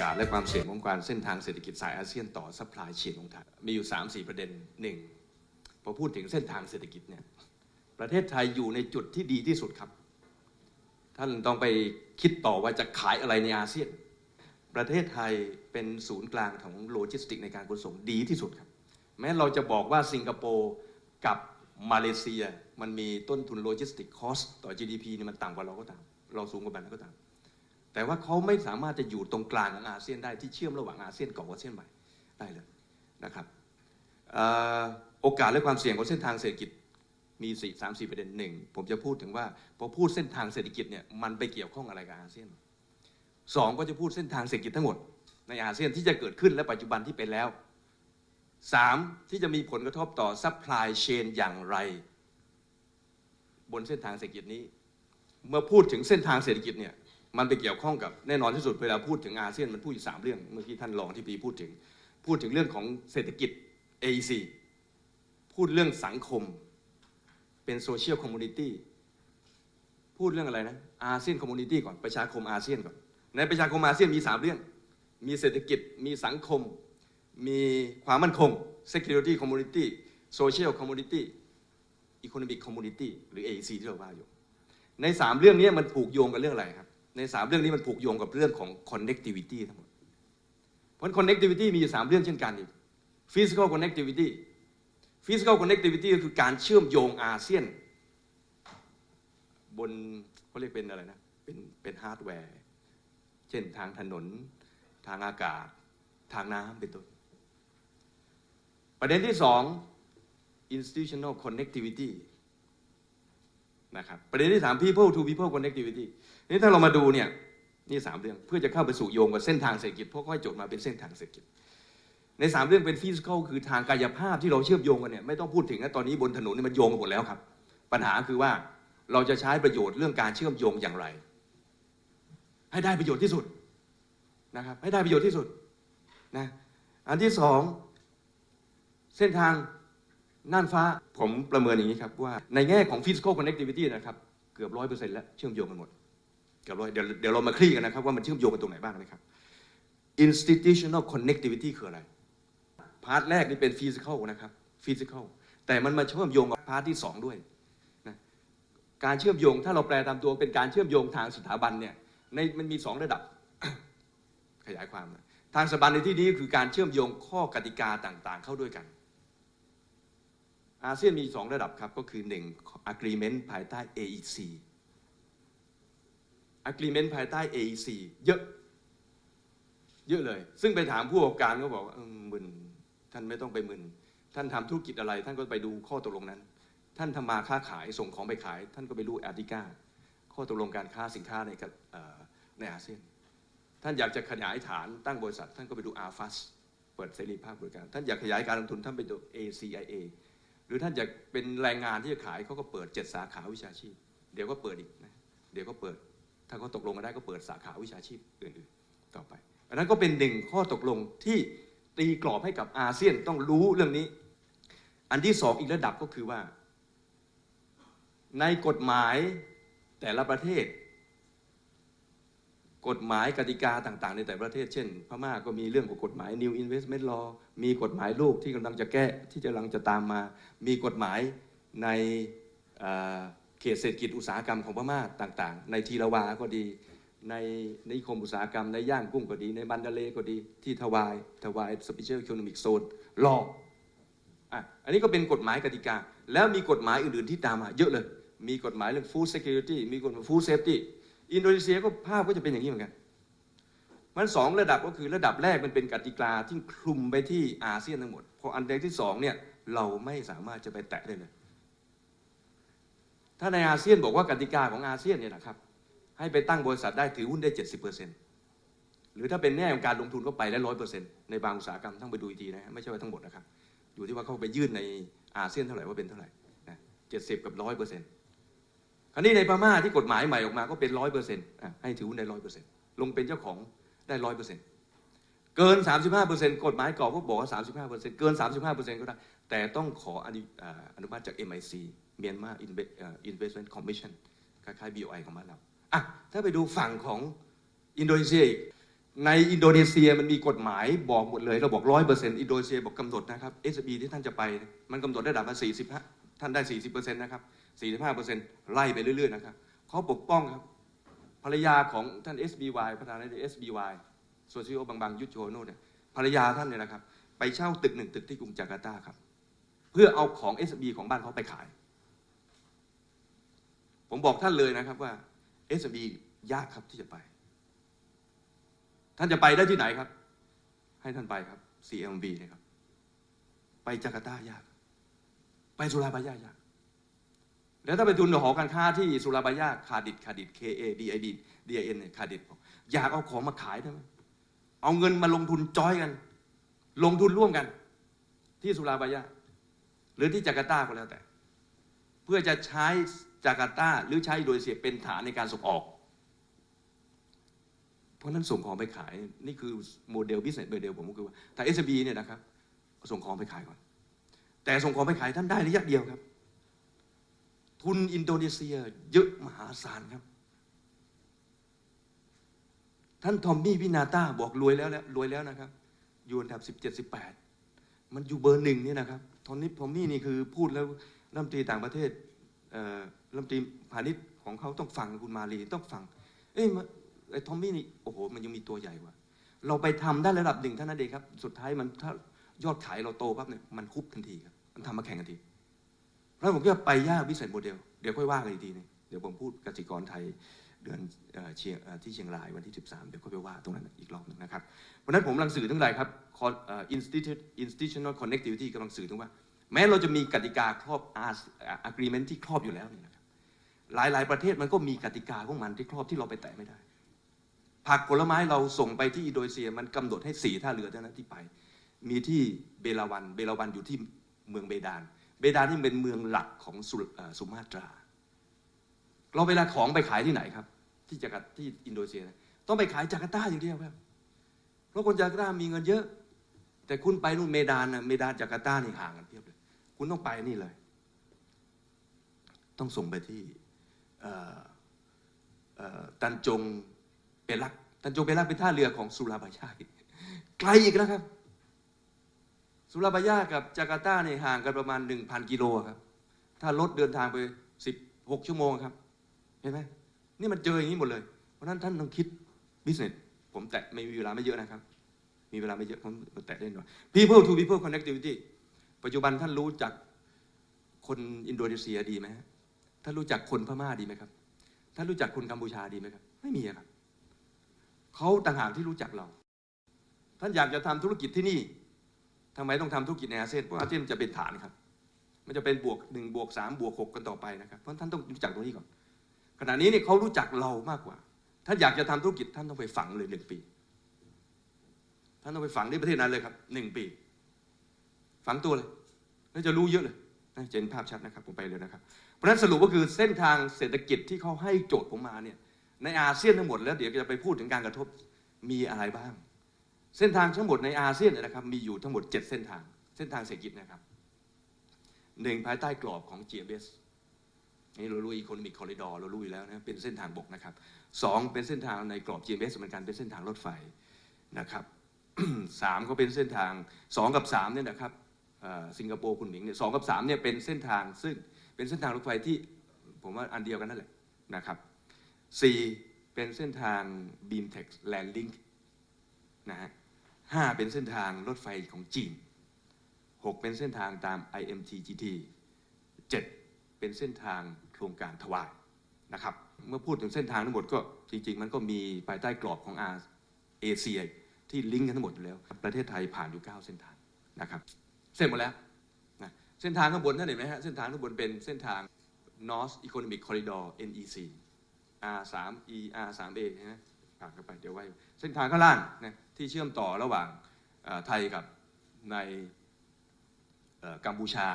กาสและความเสี่ยงของการเส้นทางเศรษฐกิจสายอาเซียนต่อซัพพลายเชนของไทยมีอยู่ 3 4 ประเด็นหนึ่งพอพูดถึงเส้นทางเศรษฐกิจเนี่ยประเทศไทยอยู่ในจุดที่ดีที่สุดครับ ท่านต้องไปคิดต่อว่าจะขายอะไรในอาเซียน ประเทศไทยเป็นศูนย์กลางของโลจิสติกในการขนส่งดีที่สุดครับ แม้เราจะบอกว่าสิงคโปร์กับมาเลเซีย มันมีต้นทุนโลจิสติกคอสต่อ GDP เนี่ยมันต่ำกว่าเราก็ตาม เราสูงกว่ามันก็ตาม แต่ว่าเขาไม่สามารถจะอยู่ตรงกลางของอาเซียนได้ที่เชื่อมระหว่างอาเซียนเก่ากับอาเซียนใหม่ได้เลยนะครับออโอกาสและความเสี่ยงของเส้นทางเศรษฐกิจมีสี่สามสี่ประเด็นหนึ่งผมจะพูดถึงว่าพอพูดเส้นทางเศรษฐกิจเนี่ยมันไปเกี่ยวข้องอะไรกับอาเซียนสองก็จะพูดเส้นทางเศรษฐกิจทั้งหมดในอาเซียนที่จะเกิดขึ้นและปัจจุบันที่เป็นแล้วสามที่จะมีผลกระทบต่อซัพพลายเชนอย่างไร บนเส้นทางเศรษฐกิจนี้ เมื่อพูดถึงเส้นทางเศรษฐกิจเนี่ย มันไปเกี่ยวข้องกับแน่นอนที่สุดเวลาพูดถึงอาเซียนมันพูดอยู่สามเรื่อง เมื่อกี้ท่านรองที่ปีพูดถึง พูดถึงเรื่องของเศรษฐกิจ AEC พูดเรื่องสังคม เป็นโซเชียลคอมมูนิตี้พูดเรื่องอะไรนะอาเซียนคอมมูนิตี้ก่อนประชาคมอาเซียนก่อน ในประชาคมอาเซียนมีสามเรื่อง มีเศรษฐกิจมีสังคม มีความมั่นคง security community social community economic community หรือ AEC ที่เราว่าอยู่ ในสามเรื่องนี้มันผูกโยงกับเรื่องอะไรครับ ในสามเรื่องนี้มันผูกโยงกับเรื่องของ connectivity ทั้งหมด เพราะ connectivity มีอยู่สามเรื่องเช่นกันอีก physical connectivity physical connectivity ก็คือการเชื่อมโยงอาเซียน บนเขาเรียกเป็นอะไรนะ เป็นเป็นฮาร์ดแวร์ เช่นทางถนน ทางอากาศ ทางน้ำเป็นต้น ประเด็นที่สอง institutional connectivity นะครับ ประเด็นที่สาม people to people connectivity นี่ถ้าเรามาดูเนี่ยนี่สามเรื่องเพื่อจะเข้าไปสู่โยงกับเส้นทางเศรษฐกิจเพราะค่อยจทย์มาเป็นเส้นทางเศรษฐกิจ ในสามเรื่องเป็น physical คือทางกายภาพที่เราเชื่อมโยงกันเนี่ยไม่ต้องพูดถึงนะตอนนี้บนถนนนี่มันโยงกันหมดแล้วครับ ปัญหาคือว่าเราจะใช้ประโยชน์เรื่องการเชื่อมโยงอย่างไร ให้ได้ประโยชน์ที่สุดนะครับให้ได้ประโยชน์ที่สุดนะอันที่สองเส้นทางน่านฟ้าผมประเมินอย่างนี้ครับว่าในแง่ของ physical connectivity นะครับ เกือบร้อยเปอร์เซ็นต์แล้วเชื่อมโยงกันหมด เกือบร้อยเดี๋ยวเดี๋ยวเรามาคลี่กันนะครับว่ามันเชื่อมโยงกันตรงไหนบ้างนะครับ institutional connectivity คืออะไร พาร์ทแรกนี่เป็น physical นะครับ physical แต่มันมาเชื่อมโยงกับพาร์ทที่สองด้วยนะการเชื่อมโยงถ้าเราแปลตามตัวเป็นการเชื่อมโยงทางสถาบันเนี่ยในมันมีสองระดับ ขยายความนะทางสถาบันในที่นี้คือการเชื่อมโยงข้อกติกาต่างๆ เข้าด้วยกัน อาเซียนมีสองระดับครับ ก็คือหนึ่ง agreement ภายใต้ AEC agreement ภายใต้ AEC เยอะ เยอะเลย ซึ่งไปถามผู้ประกอบการก็บอกว่าเออมึนท่านไม่ต้องไปมึนท่านทำธุรกิจอะไร ท่านก็ไปดูข้อตกลงนั้น ท่านทำมาค้าขายส่งของไปขาย ท่านก็ไปดูอาร์ติก้าข้อตกลงการค้าสินค้าในกับเอ่อในอาเซียน ท่านอยากจะขยายฐานตั้งบริษัท ท่านก็ไปดูอาฟัสเปิดเสรีภาพบริการ ท่านอยากขยายการลงทุนท่านไปดู ACIA หรือท่านอยากเป็นแรงงานที่จะขายเขาก็เปิดเจ็ดสาขาวิชาชีพ เดี๋ยวก็เปิดอีกนะเดี๋ยวก็เปิด ถ้าเขาตกลงกันได้ก็เปิดสาขาวิชาชีพอื่นๆต่อไป อันนั้นก็เป็นหนึ่งข้อตกลงที่ตีกรอบให้กับอาเซียนต้องรู้เรื่องนี้ อันที่สองอีกระดับก็คือว่า ในกฎหมายแต่ละประเทศ กฎหมายกติกาต่าง ๆ ในแต่ละประเทศ เช่น พม่าก็มีเรื่องของกฎหมาย New Investment Law มีกฎหมายลูกที่กำลังจะแก้ที่กำลังจะตามมา มีกฎหมายใน เขตเศรษฐกิจอุตสาหกรรมของพม่าต่าง ๆ ในทีละวาก็ดี ในนิคมอุตสาหกรรมในย่างกุ้งก็ดี ในบันดาเลก็ดีที่ทวายทวาย Special Economic Zone ลออะอันนี้ก็เป็นกฎหมายกติกา แล้วมีกฎหมายอื่น ๆ ที่ตามมาเยอะเลย มีกฎหมายเรื่อง Food Security มีกฎหมาย Food Safety อินโดนีเซียก็ภาพก็จะเป็นอย่างนี้เหมือนกัน มันสองระดับก็คือระดับแรกมันเป็นกติกาที่คลุมไปที่อาเซียนทั้งหมด พออันใดที่สองเนี่ยเราไม่สามารถจะไปแตะได้เลย ถ้าในอาเซียนบอกว่ากติกาของอาเซียนเนี่ยนะครับ ให้ไปตั้งบริษัทได้ถือหุ้นได้เจ็ดสิบเปอร์เซ็นต์หรือถ้าเป็นแง่ของการลงทุนก็ไปได้ร้อยเปอร์เซ็นต์ในบางอุตสาหกรรมต้องไปดูอีกทีนะไม่ใช่ว่าทั้งหมดนะครับ อยู่ที่ว่าเขาไปยื่นในอาเซียนเท่าไหร่ว่าเป็นเท่าไหร่นะเจ็ดสิบกับร้อยเปอร์เซ็นต์คราวนี้ในพม่าที่กฎหมายใหม่ออกมาก็เป็นร้อยเปอร์เซ็นต์ให้ถือหุ้นได้ร้อยเปอร์เซ็นต์ลงเป็นเจ้าของได้ร้อยเปอร์เซ็นต์เกินสามสิบห้าเปอร์เซ็นต์กฎหมายกรอก็บอกว่าสามสิบห้าเปอร์เซ็นต์เกินสามสิบห้าเปอร์เซ็นต์ก็ได้ แต่ต้องขออนุอนุมัติจาก MIC เมียนมา Investment Commission คล้ายๆ BOI ของบ้านเราอะถ้าไปดูฝั่งของอินโดนีเซียอีกในอินโดนีเซียมันมีกฎหมายบอกหมดเลย เราบอกร้อยเปอร์เซ็นต์อินโดนีเซียบอกกำหนดนะครับ SB ที่ท่านจะไป มันกำหนดระดับมาสี่สิบท่านได้สี่สิบเปอร์เซ็นต์นะครับสี่สิบห้าเปอร์เซ็นต์ไล่ไปเรื่อยๆนะครับเขาปกป้องครับภรรยาของท่าน SBY ประธานาธิบดี SBY โซซิโอบางบางยุทธโชโนเนี่ยภรรยาท่านเนี่ยนะครับ ไปเช่าตึกหนึ่งตึกที่กรุงจาการ์ตาครับ เพื่อเอาของ SB ของบ้านเขาไปขาย ผมบอกท่านเลยนะครับว่า SB ยากครับที่จะไป ท่านจะไปได้ที่ไหนครับ ให้ท่านไปครับ CMB นะครับ ไปจาการ์ตายาก ไปสุราบายายาก แล้วถ้าไปทุนหอการค้าที่สุราบายาคาดิดคาดิด K A D I D D I N เนี่ยคาดิดบอยากเอาของมาขายได้ไหมเอาเงินมาลงทุนจอยกัน ลงทุนร่วมกัน ที่สุราบายาหรือที่จาการ์ตาก็แล้วแต่ เพื่อจะใช้ จาการ์ตาหรือใช้โดยเสียเป็นฐานในการส่งออก เพราะนั้นส่งของไปขายนี่คือโมเดล business model ผมก็คือว่าถ้า SB เนี่ยนะครับส่งของไปขายก่อน แต่ส่งของไปขายท่านได้ระยะเดียวครับ ทุนอินโดนีเซียเยอะมหาศาลครับ ท่านทอมมี่วินาตาบอกรวยแล้วแล้วรวยแล้วนะครับ อยู่อันดับสิบเจ็ดสิบแปดมันอยู่เบอร์หนึ่งนี่นะครับทอมนี่ทอมมี่นี่คือพูดแล้วรัฐมนตรีต่างประเทศเอ่อ รัฐมนตรีพาณิชย์ของเขาต้องฟังคุณมาลีต้องฟัง เอ้ยไอ้ทอมมี่นี่โอ้โหมันยังมีตัวใหญ่กว่า เราไปทำได้ระดับหนึ่งเท่านั้นเองครับ สุดท้ายมันถ้ายอดขายเราโตปั๊บเนี่ยมันคุบทันทีครับมันทำมาแข่งกันทีแล้วผมก็ไปยากวิสัยโมเดล เดี๋ยวค่อยว่ากันอีกทีนึงเดี๋ยวผมพูดกสิกรไทยเดือนเชียงที่เชียงรายวันที่ 13 เดี๋ยวค่อยไปว่าตรงนั้นอีกรอบหนึงนะครับเพราะนั้นผมกำลังสื่อถึงอะไรครับ institutional connectivity กำลังสื่อถึงว่า แม้เราจะมีกติกาครอบ agreement ที่ครอบอยู่แล้วเนี่ย หลาย ๆ ประเทศมันก็มีกติกาของมันที่ครอบที่เราไปแตะไม่ได้ ผักผลไม้เราส่งไปที่อินโดนีเซียมันกำหนดให้สี่ท่าเรือเท่านั้นที่ไป มีที่เบลาวัน เบลาวันอยู่ที่เมืองเบดาน เบดานนี่เป็นเมืองหลักของสุสมาตรา เราเวลาของไปขายที่ไหนครับ ที่จาการ์ที่อินโดนีเซีย ต้องไปขายจาการ์ตาอย่างเดียวครับ เพราะคนจาการ์ตามีเงินเยอะ แต่คุณไปนู่นเมดานนะเมดานจาการ์ตานี่ห่างกันเพียบเลย คุณต้องไปนี่เลย ต้องส่งไปที่ ตันจงเปรักตันจงเปรักเป็นท่าเรือของสุราบายาไกลอีกแล้วครับ สุราบายากับจาการ์ตาเนี่ยห่างกันประมาณ 1,000 กิโลครับ ถ้ารถเดินทางไป 16 ชั่วโมงครับ เห็นไหมนี่มันเจออย่างนี้หมดเลย เพราะนั้นท่านต้องคิดบิสเนสผมแตะไม่มีเวลาไม่เยอะนะครับ มีเวลาไม่เยอะผมแตะได้หน่อย people to people connectivity ปัจจุบันท่านรู้จักคนอินโดนีเซียดีไหมฮะ ท่านรู้จักคนพม่าดีไหมครับ ท่านรู้จักคนกัมพูชาดีไหมครับ ไม่มีครับเขาต่างหากที่รู้จักเรา ท่านอยากจะทำธุรกิจที่นี่ทำไมต้องทำธุรกิจในอาเซียน เพราะอาเซียนมันจะเป็นฐานครับ มันจะเป็นบวกหนึ่งบวกสามบวกหกกันต่อไปนะครับ เพราะท่านต้องรู้จักตรงนี้ก่อน ขณะนี้เนี่ยเขารู้จักเรามากกว่าถ้านอยากจะทำธุรกิจท่านต้องไปฝังเลยหนึ่งปี ท่านต้องไปฝังที่ประเทศนั้นเลยครับหนึ่งปี ฝังตัวเลย แล้วจะรู้เยอะเลยจะเห็นภาพชัดนะครับ ผมไปเลยนะครับ เพราะฉะนั้นสรุปก็คือเส้นทางเศรษฐกิจที่เขาให้โจทย์ผมมาเนี่ยในอาเซียนทั้งหมดแล้วเดี๋ยวจะไปพูดถึงการกระทบมีอะไรบ้าง เส้นทางทั้งหมดในอาเซียนนะครับมีอยู่ทั้งหมด 7 เส้นทาง เส้นทางเศรษฐกิจนะครับหนึ่งภายใต้กรอบของ GMS นี่เรารู้ Economic Corridor เรารู้อยู่แล้วนะเป็นเส้นทางบกนะครับสองเป็นเส้นทางในกรอบ GMS เหมือนกันเป็นเส้นทางรถไฟนะครับสามก็เป็นเส้นทางสองกับสามเนี่ยนะครับสิงคโปร์คุณหมิงเนี่ยสองกับสามเนี่ยเป็นเส้นทางซึ่ง เป็นเส้นทางรถไฟที่ผมว่าอันเดียวกันนั่นแหละนะครับสี่เป็นเส้นทาง Beamtex Land Link นะฮะห้าเป็นเส้นทางรถไฟของจีนหกเป็นเส้นทางตาม IMTGT เจ็ดเป็นเส้นทางโครงการทวายนะครับ เมื่อพูดถึงเส้นทางทั้งหมดก็จริง ๆ มันก็มีภายใต้กรอบของอาเอเชียที่ลิงก์กันทั้งหมดอยู่แล้ว ประเทศไทยผ่านอยู่ 9 เส้นทางนะครับ เสร็จหมดแล้ว เส้นทางข้างบนท่านเห็นไหมฮะ เส้นทางข้างบนเป็นเส้นทาง North Economic Corridor NEC R3E R3A นะอ่านเข้าไปเดี๋ยวไว้ เส้นทางข้างล่างนะที่เชื่อมต่อระหว่างไทยกับในกัมพูชา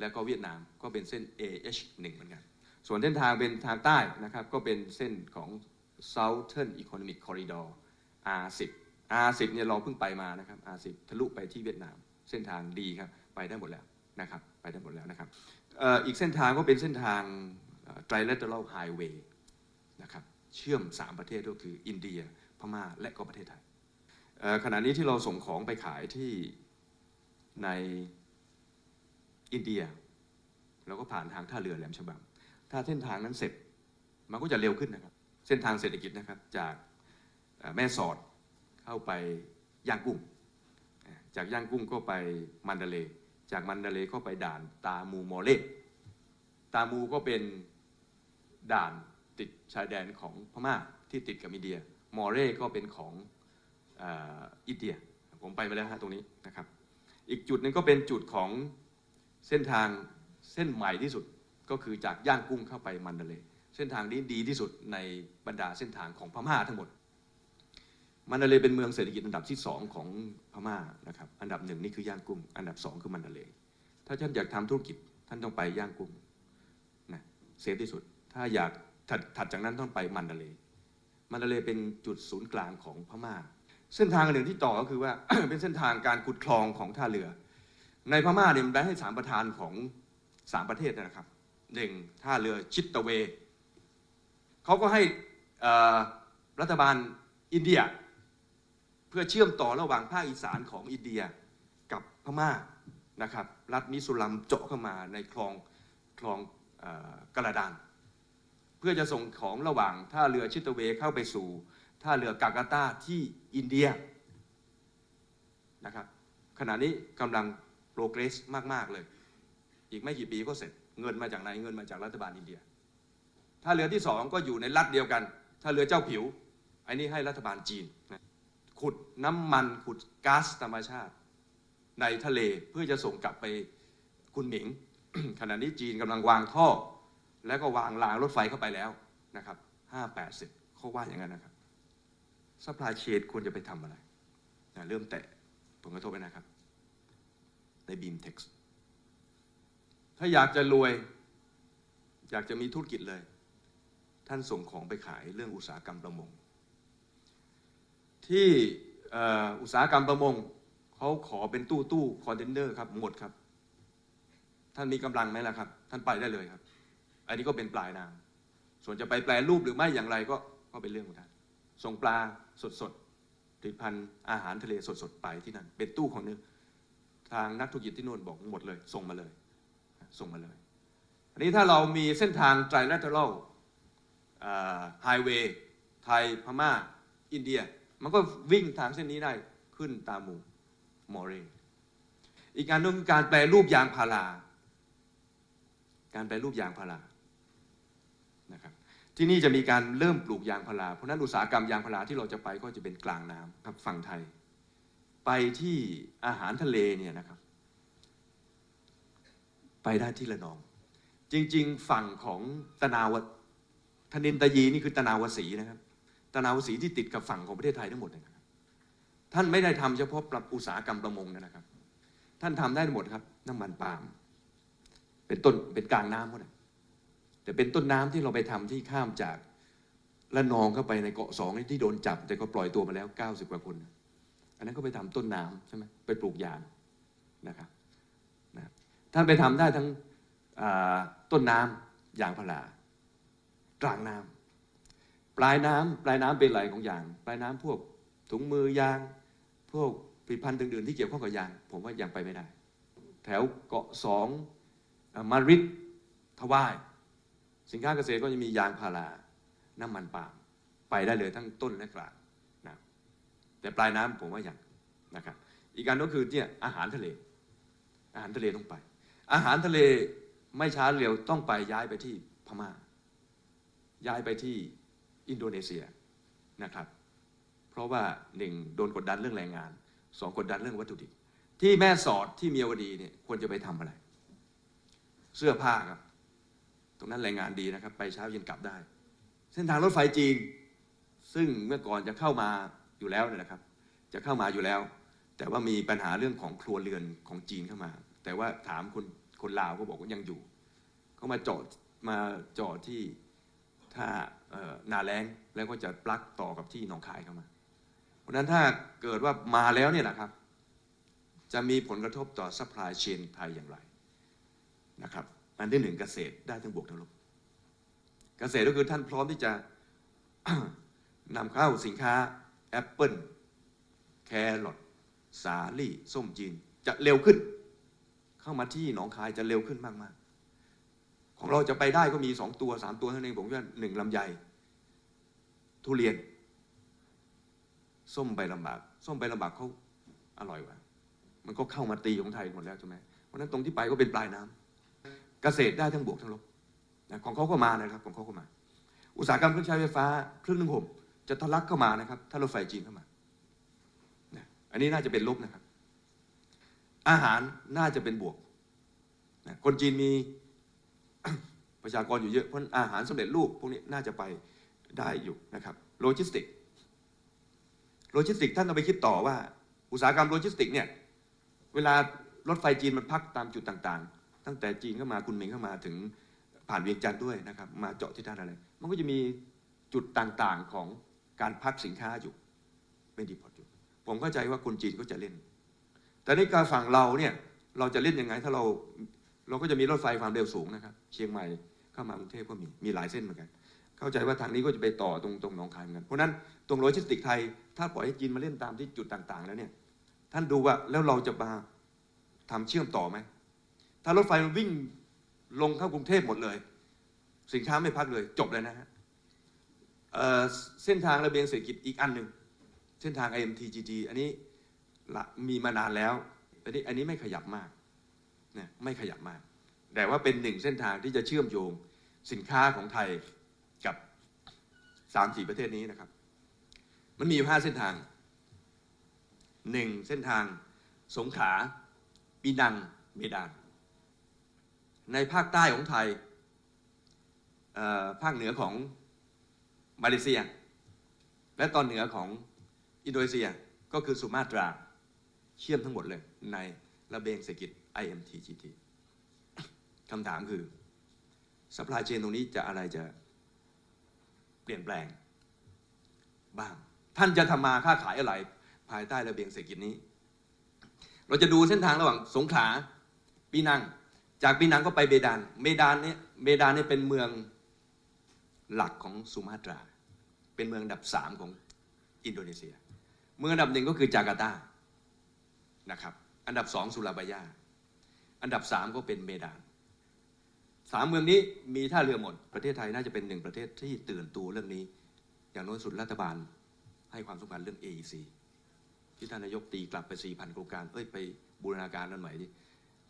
และก็เวียดนามก็เป็นเส้น AH1 เหมือนกัน ส่วนเส้นทางเป็นทางใต้นะครับ ก็เป็นเส้นของ Southern Economic Corridor R10 R10 เนี่ยเราเพิ่งไปมานะครับ R10 ทะลุไปที่เวียดนาม เส้นทางดีครับ ไปได้หมดแล้ว นะครับไปได้หมดแล้วนะครับอีกเส้นทางก็เป็นเส้นทาง Trilateral Highway นะครับเชื่อม 3 ประเทศก็คืออินเดียพม่าและก็ประเทศไทยขณะนี้ที่เราส่งของไปขายที่ในอินเดียเราก็ผ่านทางท่าเรือแหลมฉบัง ถ้าเส้นทางนั้นเสร็จมันก็จะเร็วขึ้นนะครับ เส้นทางเศรษฐกิจนะครับจากแม่สอดเข้าไปย่างกุ้ง จากย่างกุ้งก็ไปมันดาเลย์ จากมันดาเลย์ก็ไปด่านตามูมอเล่ตามูก็เป็นด่านติดชายแดนของพม่าที่ติดกับอินเดีย มอเร่ก็เป็นของออินเดีย ผมไปมาแล้วฮะตรงนี้นะครับ อีกจุดหนึงก็เป็นจุดของเส้นทางเส้นใหม่ที่สุดก็คือจากย่างกุ้งเข้าไปมันดาเลเส้นทางนี้ดีที่สุดในบรรดาเส้นทางของพม่าทั้งหมด มันดาเลเป็นเมืองเศรษฐกิจอันดับที่สองของพม่านะครับอันดับหนึ่งนี่คือย่างกุ้ง อันดับสองคือมันดาเลถ้าท่านอยากทำธุรกิจท่านต้องไปย่างกุ้งนะเซฟที่สุด ถ้าอยากถัดถัดจากนั้นต้องไปมันดาเลมันดาเลเป็นจุดศูนย์กลางของพม่า เส้นทางหนึ่งที่ต่อก็คือว่า เป็นเส้นทางการขุดคลองของท่าเรือ ในพม่าเนี่ยมันได้ให้สามประธานของสามประเทศนะครับหนึ่งท่าเรือชิตตะเวเขาก็ให้รัฐบาลอินเดีย เพื่อเชื่อมต่อระหว่างภาคอีสานของอินเดียกับพม่านะครับ รัฐมิสุรัมเจาะเข้ามาในคลองคลองอกระดาน เพื่อจะส่งของระหว่างท่าเรือชิตเวเข้าไปสู่ท่าเรือกากาตาที่อินเดียนะครับขณะนี้กำลังโปรเกรสมาก ๆ เลย อีกไม่กี่ปีก็เสร็จเงินมาจากไหนเงินมาจากรัฐบาลอินเดียท่าเรือที่สองก็อยู่ในรัฐเดียวกันท่าเรือเจ้าผิว อันนี้ให้รัฐบาลจีนนะ ขุดน้ำมันขุดก๊าซธรรมชาติ ในทะเลเพื่อจะส่งกลับไปคุณหมิง ขณะนี้จีนกำลังวางท่อ แล้วก็วางรางรถไฟเข้าไปแล้วนะครับห้าแปดสิบเขาว่าอย่างนั้นนะครับซัพพลายเชนควรจะไปทำอะไรนะเริ่มแตะผลกระทบไปนะครับ ในบีมเท็กซ์ถ้าอยากจะรวย อยากจะมีธุรกิจเลย ท่านส่งของไปขายเรื่องอุตสาหกรรมประมง ที่อุตสาหกรรมประมงเขาขอเป็นตู้ตู้คอนเทนเนอร์ครับหมดครับ ท่านมีกำลังไหมล่ะครับ ท่านไปได้เลยครับ อันนี้ก็เป็นปลายน้ำส่วนจะไปแปลรูปหรือไม่อย่างไรก็ก็เป็นเรื่องของท่านส่งปลาสดสดผลิตภัณฑ์อาหารทะเลสดสดไปที่นั่น เป็นตู้ของเนื้อทางนักธุรกิจที่นู่นบอกหมดเลย ส่งมาเลย ส่งมาเลยอันนี้ถ้าเรามีเส้นทางไตรแลตเ r ลไฮเวย์ไทยพม่า อินเดีย มันก็วิ่งทางเส้นนี้ได้ขึ้นตามหมู่มอเรอีกอันหนึงการแปลรูปยางพารา การแปลรูปยางพารานะครับที่นี่จะมีการเริ่มปลูกยางพารา เพราะนั้นอุตสาหกรรมยางพาราที่เราจะไปก็จะเป็นกลางน้ำครับฝั่งไทย ไปที่อาหารทะเลเนี่ยนะครับ ไปได้ที่ระนอง จริง ๆ ฝั่งของตะนาวธนินตยีนี่คือตะนาวสีนะครับ นาวสีที่ติดกับฝั่งของประเทศไทยทั้งหมดนะครับท่านไม่ได้ทำเฉพาะปรับอุตสาหกรรมประมงนะครับ ท่านทำได้หมดครับ น้ำมันปาล์มเป็นต้นเป็นกลางน้ำหมดนะแต่เป็นต้นน้ำที่เราไปทำที่ข้ามจากละนองเข้าไปในเกาะสองที่โดนจับ แต่ก็ปล่อยตัวมาแล้ว 90 กว่าคน อันนั้นก็ไปทำต้นน้ำใช่ไหมไปปลูกยางนะครับนะท่านไปทำได้ทั้งต้นน้ำยางพารา กลางน้ำ ปลายน้ำปลายน้ำเป็นไหลของยาง ปลายน้ำพวกถุงมือยาง พวกผลิตภัณฑ์อื่นๆที่เกี่ยวข้องกับยาง ผมว่ายังไปไม่ได้ แถวเกาะสองมาริดทวาย สินค้าเกษตรก็จะมียางพาราน้ำมันปาล์มไปได้เลยทั้งต้นและกลางนะแต่ปลายน้ำผมว่ายังนะครับอีกการก็คือเนี่ยอาหารทะเล อาหารทะเลต้องไป อาหารทะเลไม่ช้าเร็วต้องไปย้ายไปที่พม่า ย้ายไปที่ อินโดนีเซียนะครับ เพราะว่าหนึ่งโดนกดดันเรื่องแรงงานสองกดดันเรื่องวัตถุดิบที่แม่สอดที่เมียวดีเนี่ยควรจะไปทำอะไร เสื้อผ้าครับ ตรงนั้นแรงงานดีนะครับ ไปเช้าเย็นกลับได้ เส้นทางรถไฟจีน ซึ่งเมื่อก่อนจะเข้ามาอยู่แล้วเนี่ยนะครับ จะเข้ามาอยู่แล้ว แต่ว่ามีปัญหาเรื่องของครัวเรือนของจีนเข้ามา แต่ว่าถามคนคนลาวก็บอกว่ายังอยู่ เขามาจอดมาจอดที่ ท่านาแรงแล้วก็จะปลักต่อกับที่หนองคายเข้ามา เพราะนั้นถ้าเกิดว่ามาแล้วเนี่ยนะครับ จะมีผลกระทบต่อซัพพลายเชนไทยอย่างไรนะครับ อันที่หนึ่งเกษตรได้ทั้งบวกทั้งลบ เกษตรก็คือท่านพร้อมที่จะนำเข้าสินค้าแอปเปิลแครอทสาลี่ ส้มจีน จะเร็วขึ้น เข้ามาที่หนองคายจะเร็วขึ้นมากๆ ของเราจะไปได้ก็มีสองตัวสามตัวเท่านั้นเองผมว่าหนึ่งลำไยทุเรียน ส้มใบลำบากส้มใบลำบากเขาอร่อยกว่า มันก็เข้ามาตีของไทยหมดแล้วใช่ไหมเพราะฉะนั้นตรงที่ไปก็เป็นปลายน้ำเกษตรได้ทั้งบวกทั้งลบนะของเขาก็มานะครับของเขาก็มา อุตสาหกรรมเครื่องใช้ไฟฟ้าเครื่องนึ่งห่มจะทะลักเข้ามานะครับ ถ้ารถไฟจีนเข้ามานะอันนี้น่าจะเป็นลบนะครับ อาหารน่าจะเป็นบวกนะคนจีนมี ประชากรอยู่เยอะเพราะอาหารสำเร็จรูปพวกนี้น่าจะไปได้อยู่นะครับโลจิสติกโลจิสติกท่านต้องไปคิดต่อว่า อุตสาหกรรมโลจิสติกเนี่ยเวลารถไฟจีนมันพักตามจุดต่างๆ ตั้งแต่จีนเข้ามาคุณเหมิงเข้ามาถึงผ่านเวียงจันทร์ด้วยนะครับมาเจาะที่ท่านอะไร มันก็จะมีจุดต่างๆของการพักสินค้าอยู่เป็นดีพอร์ตอยู่ผมเข้าใจว่าคนจีนก็จะเล่น แต่ในการฝั่งเราเนี่ยเราจะเล่นยังไงถ้าเราเราก็จะมีรถไฟความเร็วสูงนะครับ เชียงใหม่ เข้ามากรุงเทพก็มีมีหลายเส้นเหมือนกัน เข้าใจว่าทางนี้ก็จะไปต่อตรงตรงหนองคายเหมือนกันเพราะนั้นตรงโลจิสติกไทย ถ้าปล่อยให้จีนมาเล่นตามที่จุดต่างๆ แล้วเนี่ยท่านดูว่าแล้วเราจะมาทำเชื่อมต่อไหมถ้ารถไฟมันวิ่งลงเข้ากรุงเทพหมดเลย สินค้าไม่พักเลยจบเลยนะฮะเเส้นทางระเบียงเศรษฐกิจอีกอันหนึ่งเส้นทาง IMTGT อันนี้มีมานานแล้วแต่นี้อันนี้ไม่ขยับมากนะไม่ขยับมาก แต่ว่าเป็นหนึ่งเส้นทางที่จะเชื่อมโยง สินค้าของไทยกับสามสี่ประเทศนี้นะครับ มันมีอยู่ห้าเส้นทางหนึ่งเส้นทางสงขลาปีนังเมดาน ในภาคใต้ของไทยภาคเหนือของมาเลเซีย และตอนเหนือของอินโดนีเซียก็คือสุมาตราเชื่อมทั้งหมดเลยในระเบียงเศรษฐกิจ IMTGT คำถามคือ สป라이เชนตรงนี้จะอะไรจะเปลี่ยนแปลง บ้าง ท่านจะทำมาค้าขายอะไร ภายใต้ระเบียงเศรษฐกิจนี้ เราจะดูเส้นทางระหว่างสงขลาปีนัง จากปีนังก็ไปเบดานเมดานเนี่ยเบดานเนี่ยเป็นเมืองหลักของสุมาตรา เป็นเมืองอันดับสามของอินโดนีเซีย เมืองอันดับหนึ่งก็คือจาการ์ตานะครับ อันดับสองสุราบายา อันดับสามก็เป็นเมดาน สามเมืองนี้มีท่าเรือหมด ประเทศไทยน่าจะเป็นหนึ่งประเทศที่ตื่นตัวเรื่องนี้ อย่างน้อยสุดรัฐบาลให้ความสำคัญเรื่อง AEC ที่ท่านนายกตีกลับไป 4,000 โครงการ เอ้ย ไปบูรณาการนั่นใหม่ดิ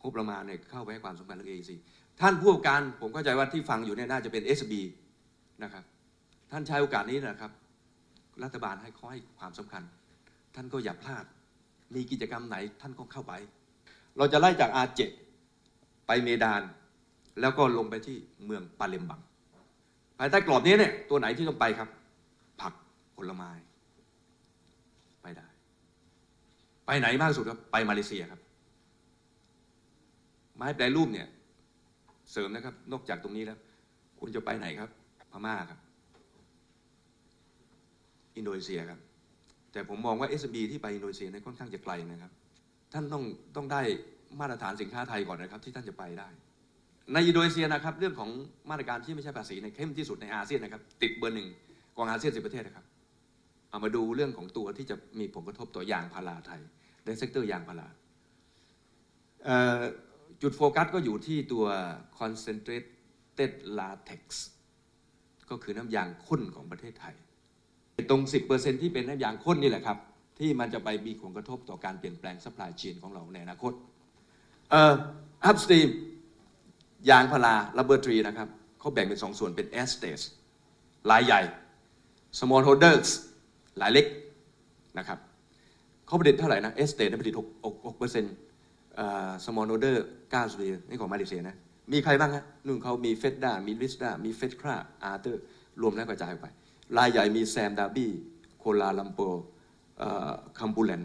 งบประมาณเนี่ยเข้าไปให้ความสำคัญเรื่อง AEC ท่านผู้ว่าการผมเข้าใจว่าที่ฟังอยู่เนี่ยน่าจะเป็น SB นะครับ ท่านใช้โอกาสนี้นะครับ รัฐบาลให้เขาให้ความสำคัญ ท่านก็อย่าพลาด มีกิจกรรมไหนท่านก็เข้าไป เราจะไล่จาก R7 ไปเมดาน แล้วก็ลงไปที่เมืองปาเลมบังภายใต้กรอบนี้เนี่ยตัวไหนที่ต้องไปครับ ผักผลไม้ ไปได้ ไปไหนมากสุดครับไปมาเลเซียครับ ไม้แปรรูปเนี่ย เสริมนะครับ นอกจากตรงนี้แล้ว คุณจะไปไหนครับ พม่าครับ อินโดนีเซียครับ แต่ผมมองว่า SB ที่ไปอินโดนีเซียเนี่ยค่อนข้างจะไกลนะครับ ท่านต้องต้องได้มาตรฐานสินค้าไทยก่อนนะครับ ที่ท่านจะไปได้ ในอินโดนีเซียนะครับเรื่องของมาตรการที่ไม่ใช่ภาษีในเข้มที่สุดในอาเซียนนะครับติดเบอร์หนึ่งของอาเซียนสิบประเทศนะครับเอามาดูเรื่องของตัวที่จะมีผลกระทบต่อยางพาราไทยในเซกเตอร์ยางพาราจุดโฟกัสก็อยู่ที่ตัว concentrated latex ก็คือน้ำยางข้นของประเทศไทย ตรง 10%ที่เป็นน้ำยางข้นนี่แหละครับ ที่มันจะไปมีผลกระทบต่อการเปลี่ยนแปลง supply chain ของเราในอนาคตอ่อ upstream ยางพารา laboratory นะครับเขาแบ่งเป็นสองส่วนเป็น estate รายใหญ่ small holders รายเล็กนะครับเขาผลิตเท่าไหร่นะ estate ผลิต6 6เปอร์เซ็นต์ small holder 9นี่ของมาเลเซียนะ มีใครบ้างฮะนู่นเขามีเฟดดามีลิสดามีเฟดคราอาร์เตอร์รวมแล้วกระจายไป รายใหญ่มีแซมดาบี้โคลาลัมโปคัมบูแลน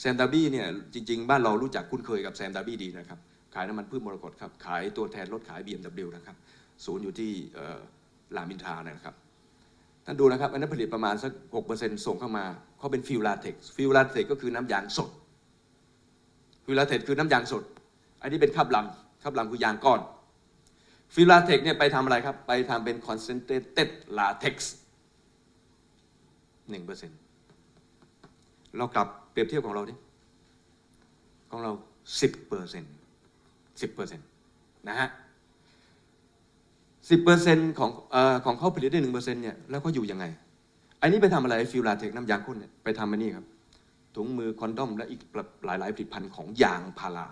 แซมดาบี้เนี่ยจริง ๆ บ้านเรารู้จักคุ้นเคยกับแซมดาบี้ดีนะครับ ขายน้ำมันพืชมรกตครับ ขายตัวแทนรถขาย BMW นะครับ ศูนย์อยู่ที่เอ่อรามินทานะครับ ท่านดูนะครับ อันนั้นผลิตประมาณสัก 6%ส่งเข้ามาเขาเป็นฟิลลาเท็กซ์ฟิลลาเท็กซ์ก็คือน้ำยางสด ฟิลลาเท็กซ์คือน้ำยางสด อันนี้เป็นคาบลำคาบลำคือยางก้อน ฟิลลาเท็กซ์เนี่ยไปทำอะไรครับ ไปทำเป็น concentrated latex 1%เรากลับเปรียบเทียบของเราดิของเราสิบเปอร์เซ็นต์ สิบเปอร์เซ็นต์นะฮะสิบเปอร์เซ็นต์ของเอ่อของเขาผลิตได้หนึ่งเปอร์เซ็นต์เนี่ยแล้วเขาอยู่ยังไง อันนี้ไปทำอะไรฟิลลาเทคน้ำยางข้นเนี่ยไปทำอันนี้ครับ ถุงมือคอนดอมและอีกหลายหลายผลิตภัณฑ์ของยางพารา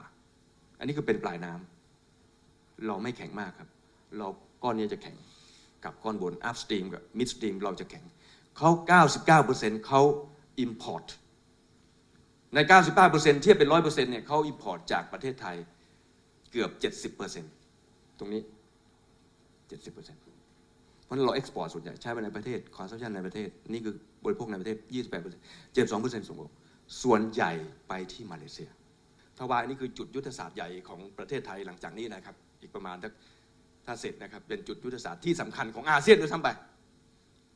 อันนี้คือเป็นปลายน้ำเราไม่แข็งมากครับ เราก้อนนี้จะแข็งกับก้อนบน upstream กับ midstream เราจะแข็งเขา99%เขา import ใน95%เทียบเป็น 100%เนี่ยเขา import จากประเทศไทย กือบ 70%ตรงนี้ 70%เพราะฉะนั้นเรา export ส่วนใหญ่ใช้ไปในประเทศ consumption ในประเทศ นี่คือบริโภคในประเทศ 28% 72%ส่งออกส่วนใหญ่ไปที่มาเลเซียทวายนี่คือจุดยุทธศาสตร์ใหญ่ของประเทศไทยหลังจากนี้นะครับ อีกประมาณถ้าถ้าเสร็จนะครับ เป็นจุดยุทธศาสตร์ที่สำคัญของอาเซียนด้วยซ้ำไป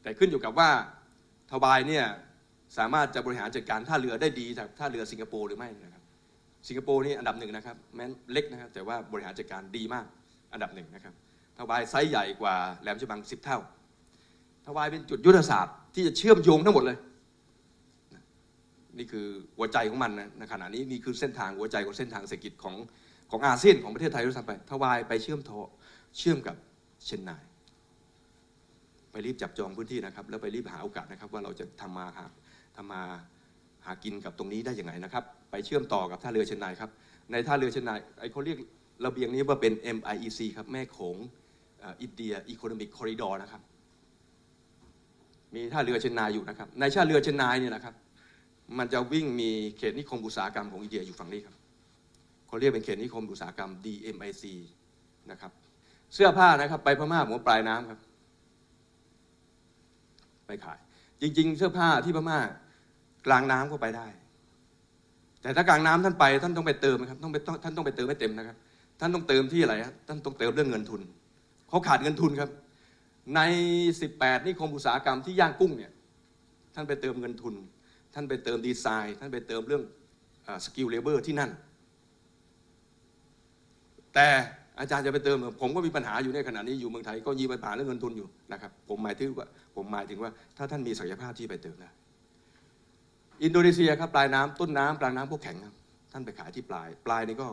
แต่ขึ้นอยู่กับว่าทวายเนี่ยสามารถจะบริหารจัดการท่าเรือได้ดีจากท่าเรือสิงคโปร์หรือไม่นะครับ สิงคโปร์นี่อันดับหนึ่งนะครับแม้นเล็กนะครับแต่ว่าบริหารจัดการดีมากอันดับหนึ่งนะครับทวายไซส์ใหญ่กว่าแหลมฉบังสิบเท่าทวายเป็นจุดยุทธศาสตร์ที่จะเชื่อมโยงทั้งหมดเลย นี่คือหัวใจของมันนะในขณะนี้นี่คือเส้นทางหัวใจของเส้นทางเศรษฐกิจของของอาเซียนของประเทศไทยด้วยซ้ำไปทวายไปเชื่อมโทเชื่อมกับเชนไนไปรีบจับจองพื้นที่นะครับ แล้วไปรีบหาโอกาสนะครับว่าเราจะทำมาหาทำมาหากินกับตรงนี้ได้ยังไงนะครับ ไปเชื่อมต่อกับท่าเรือเชนนายครับ ในท่าเรือเชนนายไอเขาเรียกระเบียงนี้ว่าเป็น MIEC ครับแม่โขงอินเดียอีโคโนมิกคอริดอร์นะครับ มีท่าเรือเชนนายอยู่นะครับ ในท่าเรือเชนนายเนี่ยนะครับ มันจะวิ่งมีเขตนิคมอุตสาหกรรมของอินเดียอยู่ฝั่งนี้ครับเขาเรียกเป็นเขตนิคมอุตสาหกรรม DMIC นะครับเสื้อผ้านะครับไปพม่าหัวปลายน้ำครับไปขาย จริง ๆ เสื้อผ้าที่พม่ากลางน้ำก็ไปได้ แต่ถ้ากลางน้ำท่านไปท่านต้องไปเติมนะครับต้องไปท่านต้องไปเติมให้เต็มนะครับ ท่านต้องเติมที่อะไรครับท่านต้องเติมเรื่องเงินทุนเขาขาดเงินทุนครับ ใน 18นิคมอุตสาหกรรมที่ย่างกุ้งเนี่ยท่านไปเติมเงินทุน ท่านไปเติมดีไซน์ ท่านไปเติมเรื่องสกิลเลเบอร์ที่นั่น แต่อาจารย์จะไปเติม ผมก็มีปัญหาอยู่ในขณะนี้อยู่เมืองไทยก็มีปัญหาเรื่องเงินทุนอยู่นะครับผมหมายถึงว่าผมหมายถึงว่าถ้าท่านมีศักยภาพที่ไปเติมได้ อินโดนีเซียครับปลายน้ำต้นน้ำกลางน้ำพวกแข็งครับ ท่านไปขายที่ปลาย ปลายนี่ก็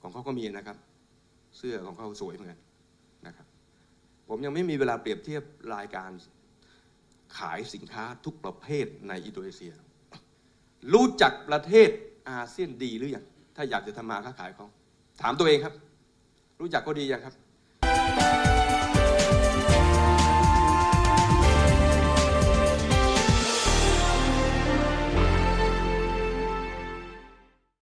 ของเขาก็มีนะครับ เสื้อของเขาสวยเหมือนกันนะครับ ผมยังไม่มีเวลาเปรียบเทียบรายการขายสินค้าทุกประเภทในอินโดนีเซีย รู้จักประเทศอาเซียนดีหรือยังถ้าอยากจะทำมาค้าขายเขาถามตัวเองครับ รู้จักก็ดียังครับ